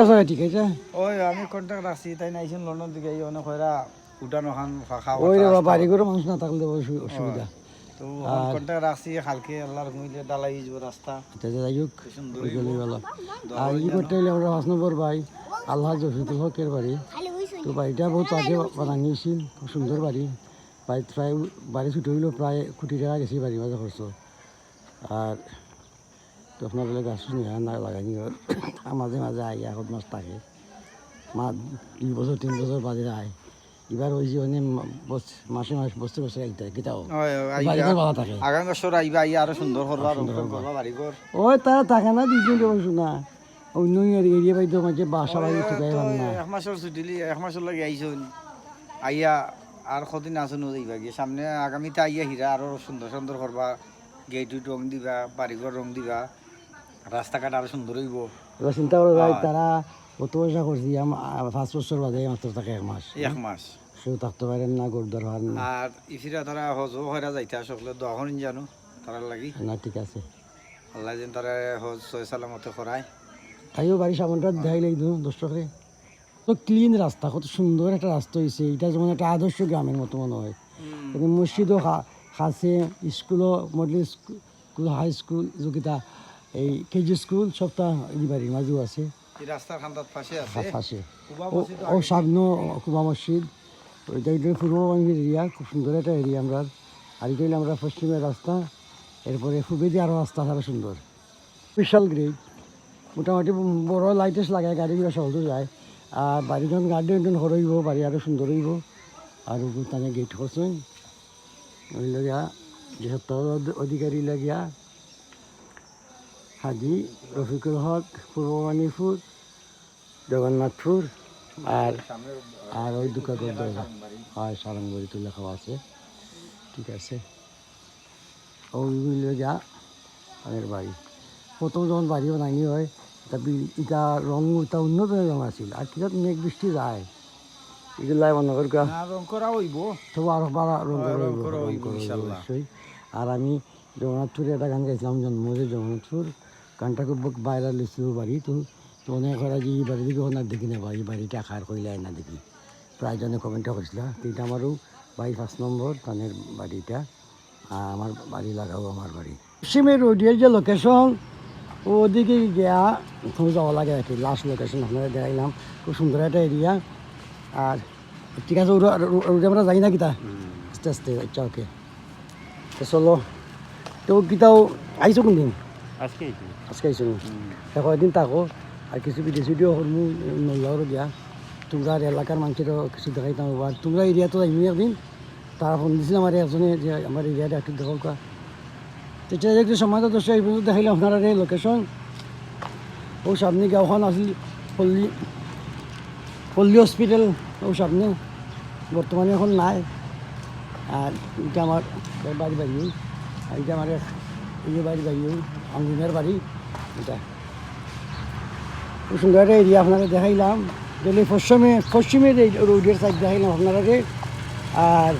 আচ্ছা ঠিক আছে। ওই আমি কন্ট্যাক্ট রাখছি তাই নাইছেন লন্ডন থেকে এই অনেক হয়রা উঠান ওখান ফাঁকা ওই রে বাড়ি করে মানুষ না থাকলে অসুবিধা। তো কন্ট্যাক্ট রাখছি আল্লাহর ঘুমিলে ডালাই যাব রাস্তা। আচ্ছা যাই হোক আর ই করতে হলে আমরা পাঁচ নম্বর ভাই আল্লাহ জফিতুল হকের বাড়ি। তো বাড়িটা বহুত আগে বানাইছিল খুব সুন্দর বাড়ি। বাড়ি প্রায় বাড়ি ছুটি হইল প্রায় কোটি টাকা গেছে বাড়ি মাঝে খরচ। আর আপনার বলে গাছ নিয়ে না আর মাঝে মাঝে আই এখন মাস থাকে। মা দুই বছর তিন বছর বাদে আয় এবার ওই যে অনেক মাসে মাস বসতে বসে আইতে কিতাও ভালো থাকে। আগামী বছর আইবা আরও সুন্দর করবা ওই তারা থাকে না দুইজন বসু না অন্য এরিয়া বাইতে মাঝে বাসা বাড়ি ঠিকাই না। এক মাসের ছুটিলি এক মাসের লাগে আইসুন আইয়া আর কদিন আসুন যাইবা গিয়ে সামনে আগামীতে আইয়া হিরা আরও সুন্দর সুন্দর করবা গেট রং দিবা বাড়িঘর রং দিবা। রাস্তাঘাট আরও সুন্দর হইব। এবার চিন্তা করে ভাই তারা কত পয়সা করছি পাঁচ বছর বাদে মাত্র থাকে এক মাস। এক মাস। সেও থাকতে পারেন না গোরদার হওয়ার না। আর তারা হজ হয়রা যাইতে আসলে দহন জানো তারা লাগি। না ঠিক আছে। আল্লাহ যেন তারা হজ ছয় সালামতে করায়। তাইও বাড়ি সামনটা দেখাই লাগি দর্শকরে তো ক্লিন রাস্তা কত সুন্দর একটা রাস্তা হয়েছে এটা যেমন একটা আদর্শ গ্রামের মতো মনে হয়। মসজিদও খাসে স্কুলও মডেল স্কুল হাই স্কুল যোগিতা এই কেজি স্কুল এই বাড়ির মাঝেও আছে। রাস্তার খান্দার পাশে আছে? পাশে। কুবা ও সামনে কুবা মসজিদ। ওইটা এটা পূর্ববঙ্গের এরিয়া খুব সুন্দর একটা এরিয়া আমরা। আর এটা আমরা পশ্চিমের রাস্তা। এরপরে পূবেদি আরও রাস্তা আরও সুন্দর। বিশাল গ্রেড মোটামুটি বড় লাইটেস লাগায় গাড়িগুলো সহজে যায়। আর বাড়িজন গার্ডেন হরইব বাড়ি আরও সুন্দর হইব। আর তানে গেট করছেন। ওই লগিয়া যে অধিকারী লাগিয়া হাজি রফিকুল হক পূর্ব মানিপুর জগন্নাথপুর আর আর ওই দুকা হয়। সারঙ্গবাড়ি তো লেখা আছে। ঠিক আছে। ওইগুলো যা আমাদের বাড়ি। প্রথম যখন বাড়ি বানানি হয় তা ইটা রং এটা উন্নত রং আছিল। আর কিনা মেঘ বৃষ্টি যায়। এগুলাই মনে করি রং করা হইব। তবু আরও বাড়া রং করা হইব। অবশ্যই। আর আমি জগন্নাথপুরে একটা গান গাইছিলাম জন্মদিন জগন্নাথপুর। গানটা খুব ভাইরাল হয়েছিল বাড়ি তো তো অনেক হয় যে এই বাড়ি দিকে ওনার দেখি না বা এই বাড়িটা খার কইলে না দেখি। প্রায় জনে কমেন্টটা করছিল তো এটা আমারও বাড়ি পাঁচ নম্বর তানের বাড়িটা আমার বাড়ি লাগাও আমার বাড়ি পশ্চিমের রোডের যে লোকেশন ওদিকে গিয়া ওখানে যাওয়া লাগে আর কি লাস্ট লোকেশন আপনারা দেখাইলাম খুব সুন্দর একটা এরিয়া আর ঠিক আছে ওরা আমরা যাই না কিতা? আস্তে আস্তে আচ্ছা ওকে তো চলো তো কিতাও আইছো কোনদিন? আজকে আজকে থাকো আর কিছু বিদেশি দিও করমু নইয়াও দিয়া। তোমরা এলাকার মানুষেরও কিছু দেখাইতাম আর তোমরা এরিয়াতে যাইমি একদিন। তারা ফোন দিছিল আমার একজনে যে আমার এরিয়াটা একটু দেখো কা তেতিয়া সময় তো দশ এই পর্যন্ত দেখাইলাম আপনারা এই লোকেশন ও সামনে গাঁওখন আছিল পল্লী পল্লী হসপিটাল ও সামনে। বর্তমানে এখন নাই। আর এটা আমার বাড়ি বাড়ি আর এটা আমার এই বাড়ি বাড়ি ওই আঙ্গুনের বাড়ি, এটা। সুন্দর এরিয়া আপনারা দেখাইলাম। গেলে পশ্চিমে, পশ্চিমের এই রোডের সাইড দেখাইলাম আপনারা আর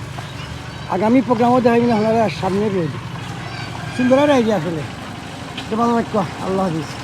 আগামী প্রোগ্রামও দেখাইলাম আপনারা সামনের রোড সুন্দর এরিয়া আসলে। তোমার বাক্য আল্লাহ হাফিজ।